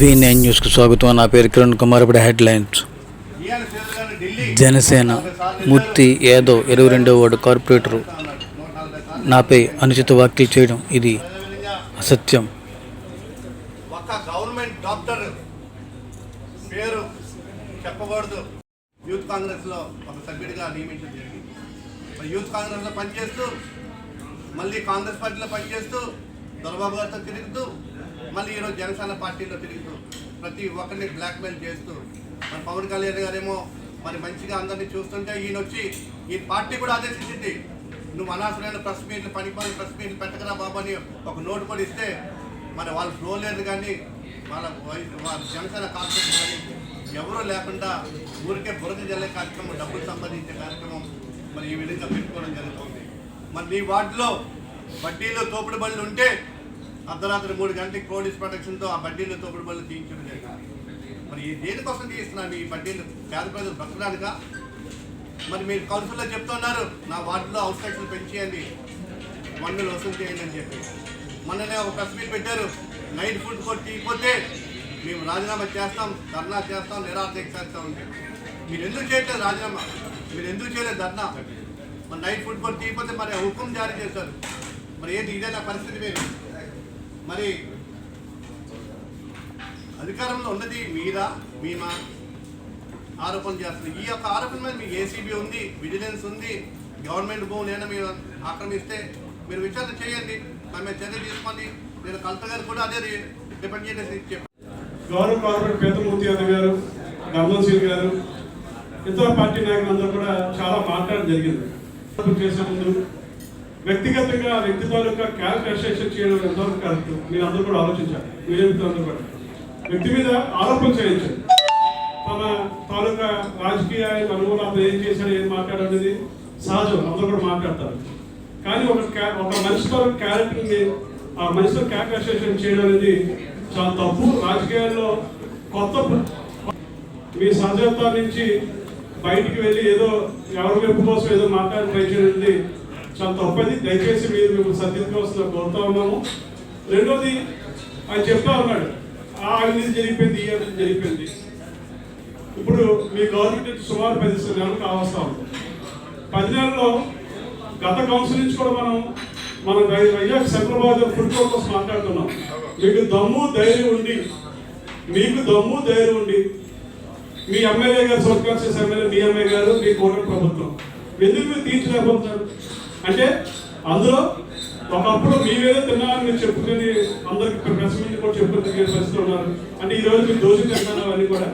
V nine న్యూస్కు స్వాగతం. నా పేరు కిరణ్ కుమార్. ఇప్పుడు హెడ్లైన్స్. జనసేన మూర్తి యాదవ్ ఇరవై రెండవ వార్డు కార్పొరేటరు. నాపై అనుచిత వ్యాఖ్యలు చేయడం ఇది అసత్యం ఒక గవర్నమెంట్ డాక్టర్ పేరు చెప్పకూడదు. యూత్ కాంగ్రెస్లో ఒక సభ్యుడిగా నియమించడం జరిగింది. మరి యూత్ కాంగ్రెస్లో పనిచేస్తూ మళ్ళీ కాంగ్రెస్ పార్టీలో పనిచేస్తూ దొరబాబు గారితో తిరుగుతూ మళ్ళీ ఈరోజు జనసేన పార్టీలో తిరుగుతూ ప్రతి ఒక్కరిని బ్లాక్మెయిల్ చేస్తూ మరి పవన్ కళ్యాణ్ గారేమో మరి మంచిగా అందరినీ చూస్తుంటే ఈయన వచ్చి ఈ పార్టీ కూడా ఆదేశించింది నువ్వు అనవసరమైన ప్రెస్ మీట్లు పనిపని ప్రెస్ మీట్లు పెట్టకరా బాబు అని ఒక నోటు కూడా ఇస్తే మరి వాళ్ళు ఫ్లో లేదు కానీ వాళ్ళ వాళ్ళ జనసేన కార్పొరేషన్ కానీ ఎవరూ లేకుండా ఊరికే బురద జల్లే కార్యక్రమం డబ్బులు సంపాదించే కార్యక్రమం మరి ఈ విధంగా పెట్టుకోవడం జరుగుతుంది. మరి నీ వార్డులో వడ్డీలో తోపుడు బళ్ళు ఉంటే అర్ధరాత్రి మూడు గంటలకి పోలీస్ ప్రొటెక్షన్తో ఆ బడ్డీలో తోపుడు బళ్ళు తీయించడం జరిగింది. మరి దేనికోసం తీస్తున్నాను ఈ బడ్డీలు పేద ప్రజలు బ్రతకడానిక మరి మీరు కౌన్సిల్లో చెప్తున్నారు నా వార్డులో హౌస్ ట్యాక్స్లు పెంచేయండి మందులు వసూలు చేయండి అని చెప్పి. మొన్ననే ఒక ప్రెస్ పెట్టారు నైట్ ఫుడ్ కోర్ట్ తీయకపోతే మేము రాజీనామా చేస్తాం ధర్నా చేస్తాం నిరాధ్యక్ష మీరు ఎందుకు చేయట్లేదు రాజీనామా? మీరు ఎందుకు చేయలేదు ధర్నా? మరి నైట్ ఫుట్బాల్ కోర్ట్ తీయకపోతే మరి హుకుం జారీ చేశారు. మరి ఏంటి ఇదేనా పరిస్థితి మీరు? మరి అధికారంలో ఉన్నది మీరా మీమా? ఆరోపణ చేస్తుంది ఈ యొక్క ఆరోపణ మీద మీ ఏసీబీ ఉంది విజిలెన్స్ ఉంది గవర్నమెంట్ భూములు మీరు ఆక్రమిస్తే మీరు విచారణ చేయండి దాని మీద చర్య తీసుకోండి. నేను కలెక్టర్ గారు కూడా అదే డిపెండ్ చేసేసి గౌరవ కార్పొరేట్ పేదమూర్తి యాదవ్ గారు గమన్ గారు ఇతర పార్టీ నాయకులందరూ కూడా చాలా మాట్లాడడం జరిగింది. చేసే ముందు వ్యక్తిగతంగా వ్యక్తి తాలూకా క్యాల్కులేషన్ చేయడం ఎంతవరకు కరెక్ట్? మీరు అందరూ కూడా ఆలోచించాలి. మీరేమిటందరూ కూడా వ్యక్తి మీద ఆరోపణ చేయొచ్చు తన తాలూకా రాజకీయ అనుగుణాలు ఏం చేశాడు ఏం మాట్లాడనేది సహజం. అందరూ కూడా మాట్లాడతారు. కానీ ఒక ఒక మనిషి క్యారెక్టర్ని ఆ మనిషితో క్యాల్కులేషన్ చేయడం అనేది చాలా తప్పు. రాజకీయాల్లో కొత్త మీ సహజత్వం నుంచి బయటికి వెళ్ళి ఏదో ఎవరి వైపు కోసం ఏదో మాట్లాడి ట్రై చేయడం చాలా తప్పది దయచేసి మీరు మేము సత్యం కోరుతా ఉన్నాము. రెండోది ఆయన చెప్తా ఉన్నాడు. ఆ అవినీతి జరిగిపోయింది ఈ అవినీతి జరిగిపోయింది. ఇప్పుడు మీ గవర్నమెంట్ సుమారు పది నెలలు కావస్తా ఉంది. పది నెలల్లో గత కౌన్సిల్ నుంచి కూడా మనం మనం అయ్యా వైజాగ్ సెంట్రల్ ఫుడ్ కోర్ట్ కోసం మాట్లాడుతున్నాం. మీకు దమ్ము ధైర్యం ఉండి మీకు దమ్ము ధైర్యం ఉండి మీ ఎమ్మెల్యే గారు సోర్కాన్సెస్ ఎమ్మెల్యే మీ ఎమ్మెల్యే గారు మీ కోట ప్రభుత్వం. ఎందుకు మీరు తీర్చలేకపోతున్నారు? అంటే అందులో ఒకప్పుడు మీవేదో తిన్నారని మీరు చెప్పుకొని అందరికి ప్రెస్ మీట్ కూడా చెప్పుకుని పరిస్థితులు ఉన్నారు. అంటే ఈ రోజు మీరు దోషి తింటున్నారు అవన్నీ కూడా.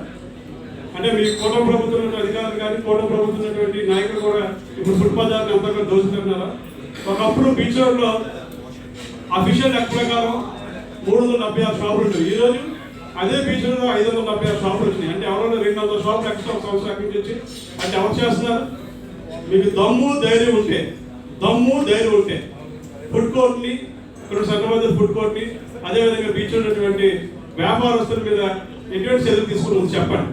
అంటే మీ కోట ప్రభుత్వం అధికారులు కానీ కోట ప్రభుత్వం నాయకులు కూడా ఇప్పుడు ఫుడ్ బజార్ని అంతా కూడా తిన్నారా ఒకప్పుడు బీచ్ రోడ్లో అఫీషియల్ లెక్క ప్రకారం మూడు వందల డెబ్బై ఆరు షాపులు ఉంటాయి ఈ రోజు అదే బీచ్ రోడ్లో ఐదు వందల డెబ్బై ఆరు షాపులు వచ్చినాయి. అంటే ఎవరో రెండు వందల షాపులు ఎక్స్ట్రా ఒక సంవత్సరం ఎక్కడి నుంచి వచ్చి అంటే ఎవరు చేస్తున్నారు? మీకు దమ్ము ధైర్యం ఉంటే దమ్ము ధైర్యం ఉంటే ఫుడ్ కోర్ట్ని ఇక్కడ సన్నబద్ద ఫుడ్ కోర్ట్ని అదేవిధంగా బీచ్ ఉన్నటువంటి వ్యాపారస్తుల మీద ఎటువంటి చర్యలు తీసుకుని చెప్పండి.